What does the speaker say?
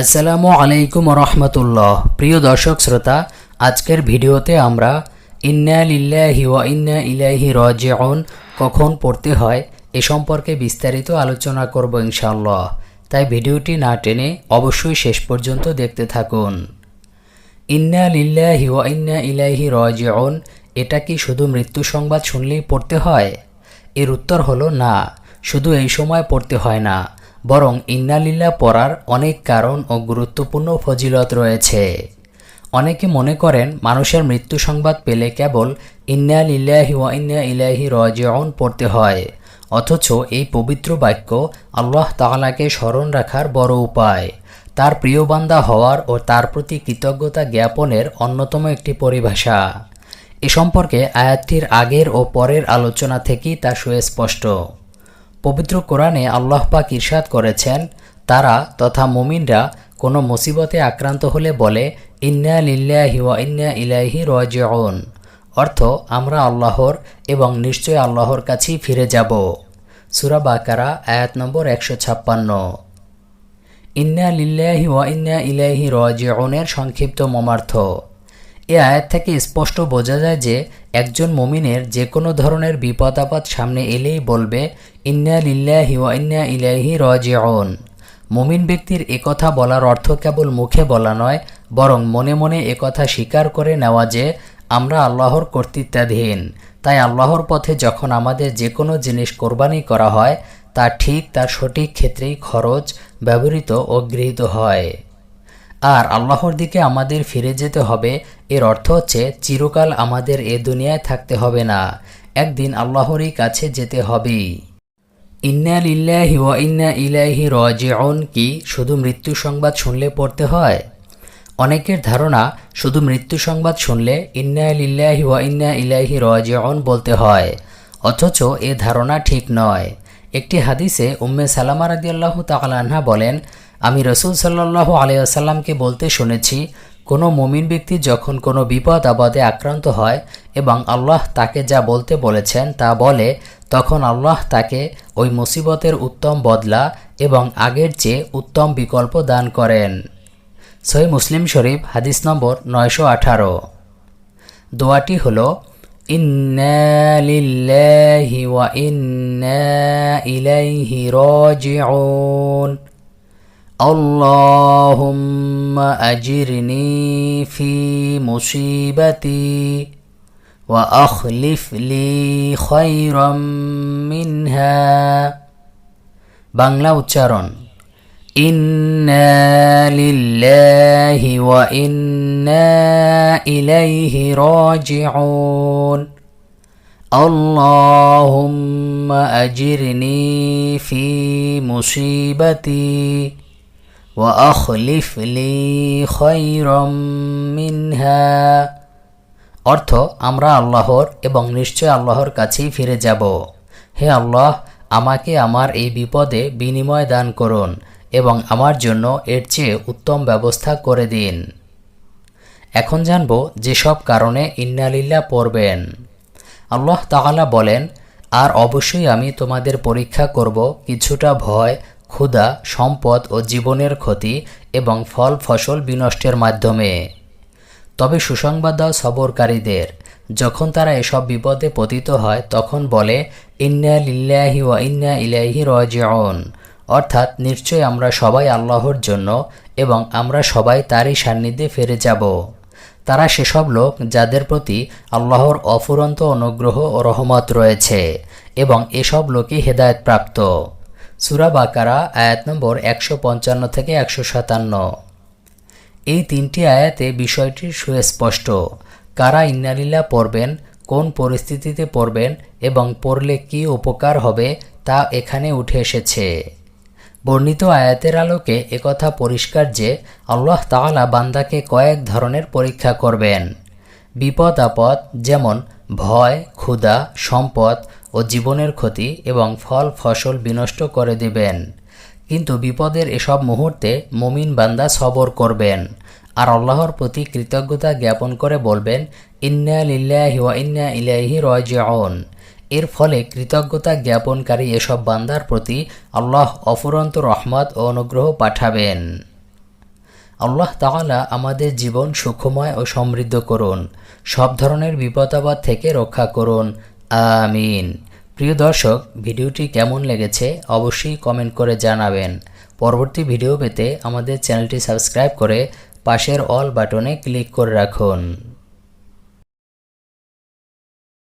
আসসালামু আলাইকুম রহমতুল্লাহ প্রিয় দর্শক শ্রোতা, আজকের ভিডিওতে আমরা ইন্না লিল্লাহি ওয়া ইন্না ইলাইহি রাজিউন কখন পড়তে হয় এ সম্পর্কে বিস্তারিত আলোচনা করব ইনশাআল্লাহ। তাই ভিডিওটি না টেনে অবশ্যই শেষ পর্যন্ত দেখতে থাকুন। ইন্না লিল্লাহি ওয়া ইন্না ইলাইহি রাজিউন, এটা কি শুধু মৃত্যু সংবাদ শুনলেই পড়তে হয়? এর উত্তর হলো না, শুধু এই সময় পড়তে হয় না। বরং ইন্নালিল্লা পড়ার অনেক কারণ ও গুরুত্বপূর্ণ ফজিলত রয়েছে। অনেকে মনে করেন মানুষের মৃত্যু সংবাদ পেলে কেবল ইন্না লিল্লাহি ওয়া ইন্না ইলাইহি রাজিউন পড়তে হয়, অথচ এই পবিত্র বাক্য আল্লাহ তাআলাকে স্মরণ রাখার বড় উপায়। তার প্রিয় বান্দা হওয়ার ও তার প্রতি কৃতজ্ঞতা জ্ঞাপনের অন্যতম একটি পরিভাষা। এ সম্পর্কে আয়াতটির আগের ও পরের আলোচনা থেকেই তা সুস্পষ্ট। পবিত্র কোরআনে আল্লাহ পাক ইরশাদ করেছেন, তারা তথা মুমিনরা কোনো মুসিবতে আক্রান্ত হলে বলে, ইন্না লিল্লাহি ওয়া ইন্না ইলাইহি রাজিউন। অর্থ, আমরা আল্লাহর এবং নিশ্চয় আল্লাহর কাছেই ফিরে যাব। সূরা বাকারা, আয়াত নম্বর একশো ছাপ্পান্ন। ইন্না লিল্লাহি ওয়া ইন্না ইলাইহি রাজিউনের সংক্ষিপ্ত মমার্থ এ আয়াত থেকে স্পষ্ট বোঝা যায় যে একজন মমিনের যে কোনো ধরনের বিপদ আপদ সামনে এলেই বলবে, ইন্না লিল্লাহি ওয়া ইন্না ইলাইহি রাজিউন। মুমিন ব্যক্তির একথা বলার অর্থ কেবল মুখে বলা নয়, বরং মনে মনে একথা স্বীকার করে নেওয়া যে, আমরা আল্লাহর কর্তৃত্বাধীন। তাই আল্লাহর পথে যখন আমাদের যে কোনো জিনিস কোরবানি করা হয়, তা ঠিক তার সঠিক ক্ষেত্রেই খরচ ব্যবহৃত ও গৃহীত হয়। আর আল্লাহর দিকে আমাদের ফিরে যেতে হবে। এর অর্থ হচ্ছে, চিরকাল আমাদের এ দুনিয়ায় থাকতে হবে না। একদিন আল্লাহরই কাছে যেতে হবেই। ইন্না লিল্লাহি ওয়া ইন্না ইলাইহি রাজিউন। কি, শুধু মৃত্যু সংবাদ শুনলে পড়তে হয়? অনেকের ধারণা, শুধু মৃত্যু সংবাদ শুনলে ইন্না লিল্লাহি ওয়া ইন্না ইলাইহি রাজিউন বলতে হয়। অথচ এ ধারণা ঠিক নয়। একটি হাদিসে উম্মে সালামা রাদিয়াল্লাহু তাআলা আনহা বলেন আমি রসুল সাল্লাহ আলিয়াসাল্লামকে বলতে শুনেছি, কোনো মুমিন ব্যক্তি যখন কোনো বিপদ আপদে আক্রান্ত হয় এবং আল্লাহ তাকে যা বলতে বলেছেন তা বলে, তখন আল্লাহ তাকে ওই মুসিবতের উত্তম বদলা এবং আগের চেয়ে উত্তম বিকল্প দান করেন। সহি মুসলিম শরীফ, হাদিস নম্বর নয়শো আঠারো। দোয়াটি হল ইন্না ইলাইহি রাজিউন। اللهم أجرني في مصيبتي وأخلف لي خيرا منها বাংলা উচ্চারণ ইন্না লিল্লাহি ওয়া ইন্না ইলাইহি রাজিউন اللهم أجرني في مصيبتي লি অর্থ, আমরা আল্লাহর এবং নিশ্চয় আল্লাহর কাছেই ফিরে যাব। হে আল্লাহ, আমাকে আমার এই বিপদে বিনিময় দান করুন এবং আমার জন্য এর চেয়ে উত্তম ব্যবস্থা করে দিন। এখন জানব যেসব কারণে ইন্নালিল্লা পড়বেন। আল্লাহ তাআলা বলেন, আর অবশ্যই আমি তোমাদের পরীক্ষা করব, কিছুটা ভয় ক্ষুধা, সম্পদ ও জীবনের ক্ষতি এবং ফল, ফসল বিনষ্টের মাধ্যমে। তবে সুসংবাদ দাও সবরকারীদের, যখন তারা এসব বিপদে পতিত হয়, তখন বলে, ইন্না লিল্লাহি ওয়া ইন্না ইলাইহি রাজিউন। অর্থাৎ, নিশ্চয় আমরা সবাই আল্লাহর জন্য এবং আমরা সবাই তারই সান্নিধ্যে ফিরে যাব। তারা সেসব লোক যাদের প্রতি আল্লাহর অফুরন্ত অনুগ্রহ ও রহমত রয়েছে এবং এসব লোকই হেদায়তপ্রাপ্ত। সুরা বাকারা, আয়াত নম্বর একশো পঞ্চান্ন থেকে একশো সাতান্ন। এই তিনটি আয়াতে বিষয়টি সুস্পষ্ট। কারা ইন্নালিল্লা পড়বেন, কোন পরিস্থিতিতে পড়বেন এবং পড়লে কি উপকার হবে তা এখানে উঠে এসেছে। বর্ণিত আয়াতের আলোকে একথা পরিষ্কার যে আল্লাহ তাআলা বান্দাকে কয়েক ধরনের পরীক্ষা করবেন। বিপদ আপদ যেমন ভয়, ক্ষুধা, সম্পদ ও জীবনের ক্ষতি এবং ফল, ফসল বিনষ্ট করে দিবেন। কিন্তু বিপদের এসব মুহূর্তে মুমিন বান্দা সবর করবেন। আর আল্লাহর প্রতি কৃতজ্ঞতা জ্ঞাপন করে বলবেন, ইন্না লিল্লাহি ওয়া ইন্না ইলাইহি রাজিউন। এর ফলে কৃতজ্ঞতা জ্ঞাপনকারী এসব বান্দার প্রতি আল্লাহ অফুরন্ত রহমত ও অনুগ্রহ পাঠাবেন। আল্লাহ তাআলা আমাদের জীবন সুখময় ও সমৃদ্ধ করুন। সব ধরনের বিপদাবাদ থেকে রক্ষা করুন। আমিন। প্রিয় দর্শক, ভিডিওটি কেমন লেগেছে অবশ্যই কমেন্ট করে জানাবেন। পরবর্তী ভিডিও পেতে আমাদের চ্যানেলটি সাবস্ক্রাইব করে পাশের অল বাটনে ক্লিক করে রাখুন।